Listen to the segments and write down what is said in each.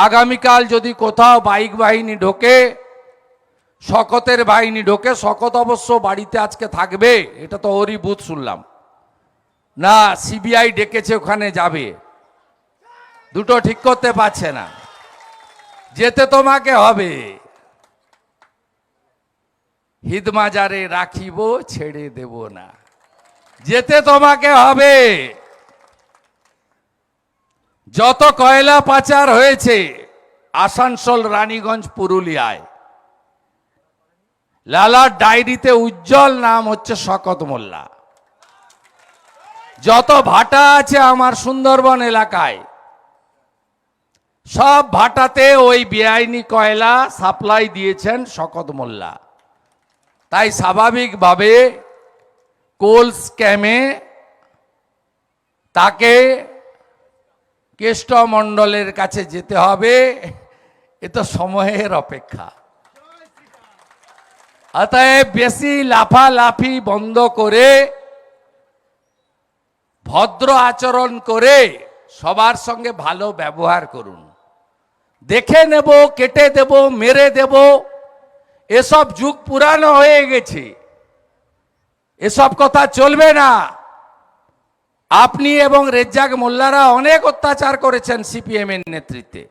আগামীকাল যদি কোথাও বাইক বাহিনী ঢোকে, শকতের বাহিনী ঢোকে, শকত অবশ্য বাড়িতে আজকে থাকবে, এটা তো ওরই বুথ শুনলাম। না, সিবিআই ডেকেছে, ওখানে যাবে। দুটো ঠিক করতে পারছে না। যেতে তোমাকে হবে। হিদমাজারে রাখিব, ছেড়ে দেব না। যেতে তোমাকে হবে। যত কয়লা পাচার হয়েছে, আসানসোল, রানীগঞ্জ, পুরুলিয়ায়, লালার ডায়েরিতে উজ্জ্বল নাম হচ্ছে শকত মোল্লা। যত ভাটা আছে আমার সুন্দরবন এলাকায়, সব ভাটাতে ওই বেআইনি কয়লা সাপ্লাই দিয়েছেন শকত মোল্লা। তাই স্বাভাবিকভাবে কোল স্ক্যামে তাকে কেষ্টমণ্ডলের কাছে যেতে হবে। এ তো সময়ের অপেক্ষা। অতএব বেশি লাফালাফি বন্ধ করে, ভদ্র আচরণ করে সবার সঙ্গে ভালো ব্যবহার করুন। দেখে নেব, কেটে দেব, মেরে দেব। এসব যুগ পুরানো হয়ে গেছে। এসব কথা চলবে না। আপনি এবং রেজ্জাক মোল্লারা অনেক অত্যাচার করেছেন সিপিএম এর নেতৃত্বে।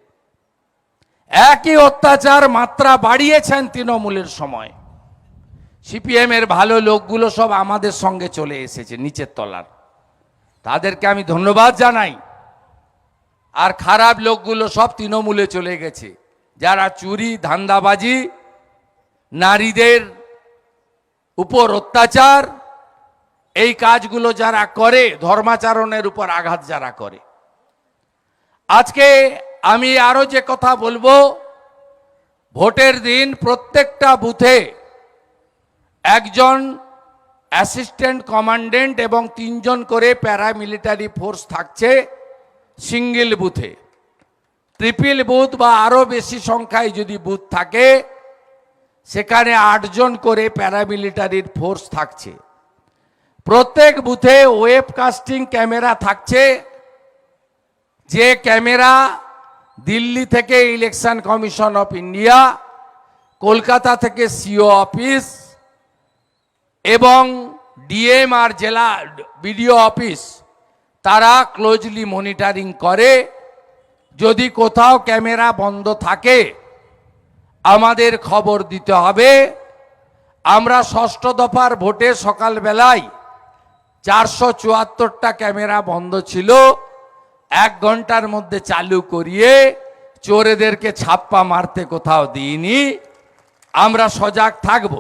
একই অত্যাচার মাত্রা বাড়িয়েছেন তৃণমূলের সময়। সিপিএম এর ভালো লোকগুলো সব আমাদের সঙ্গে চলে এসেছে নিচের তলার। তাদেরকে আমি ধন্যবাদ জানাই। আর খারাপ লোকগুলো সব তৃণমূলে চলে গেছে। যারা চুরি, ধান্দাবাজি, নারীদের উপর অত্যাচার এই কাজগুলো যারা করে, ধর্মাচরণের উপর আঘাত যারা করে। আজকে আমি আরও যে কথা বলব, ভোটের দিন প্রত্যেকটা বুথে একজন অ্যাসিস্ট্যান্ট কমান্ডেন্ট এবং তিনজন করে প্যারামিলিটারি ফোর্স থাকছে সিঙ্গেল বুথে। ট্রিপল বুথ বা আরও বেশি সংখ্যায় যদি বুথ থাকে, সেখানে আটজন করে প্যারামিলিটারির ফোর্স থাকছে। প্রত্যেক বুথে ওয়েব কাস্টিং ক্যামেরা থাকছে। যে ক্যামেরা দিল্লি থেকে election commission of India Kolkata থেকে সিও অফিস এবং ডিএম আর জেলা বিডিও অফিস তারা ক্লোজলি মনিটারিং করে। যদি কোথাও ক্যামেরা বন্ধ থাকে, আমাদের খবর দিতে হবে। আমরা ষষ্ঠ দফার ভোটে সকালবেলায় চারশো চুয়াত্তরটা ক্যামেরা বন্ধ ছিল। এক ঘণ্টার মধ্যে চালু করিয়ে চোরেদেরকে ছাপ্পা মারতে কোথাও দিইনি। আমরা সজাগ থাকব।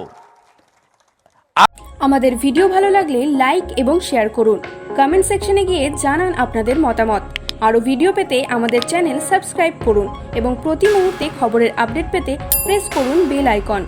আমাদের ভিডিও ভালো লাগলে লাইক এবং শেয়ার করুন। কমেন্ট সেকশনে গিয়ে জানান আপনাদের মতামত। আরও ভিডিও পেতে আমাদের চ্যানেল সাবস্ক্রাইব করুন এবং প্রতি মুহূর্তে খবরের আপডেট পেতে প্রেস করুন বেল আইকন।